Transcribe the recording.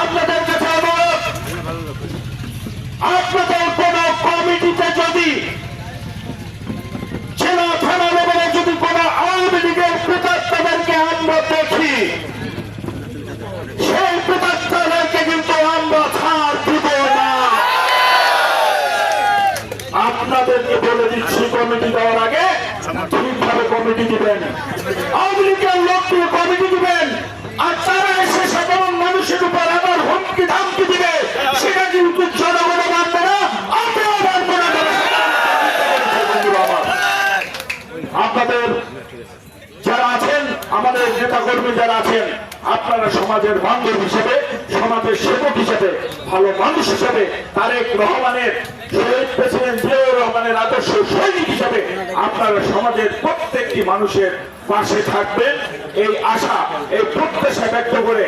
আপনাদের কাছে অনুরোধ, আপনাদের কোন কমিটিতে যদি জেলা থানা লেভেলে যদি কোন আওয়ামী লীগের প্রেতাত্মাদেরকে আমরা দেখি, সেই প্রেতাত্মাদেরকে কিন্তু আমরা ছাড় দিব না। আপনাদেরকে বলে দিচ্ছি, কমিটি দেওয়ার আগে ঠিকভাবে কমিটি দিবেন। আওয়ামী লীগের আপনাদের যারা আছেন, আমাদের নেতা কর্মী যারা আছেন, আপনারা সমাজের বান্ধব হিসেবে, সমাজের সেবক হিসেবে, ভালো মানুষ হিসেবে, তারেক রহমানের শহীদ প্রেসিডেন্ট জিয়াউর রহমানের আদর্শ সৈনিক হিসেবে আপনারা সমাজের প্রত্যেকটি মানুষের পাশে থাকবেন। এই আশা, এই প্রত্যাশা ব্যক্ত করে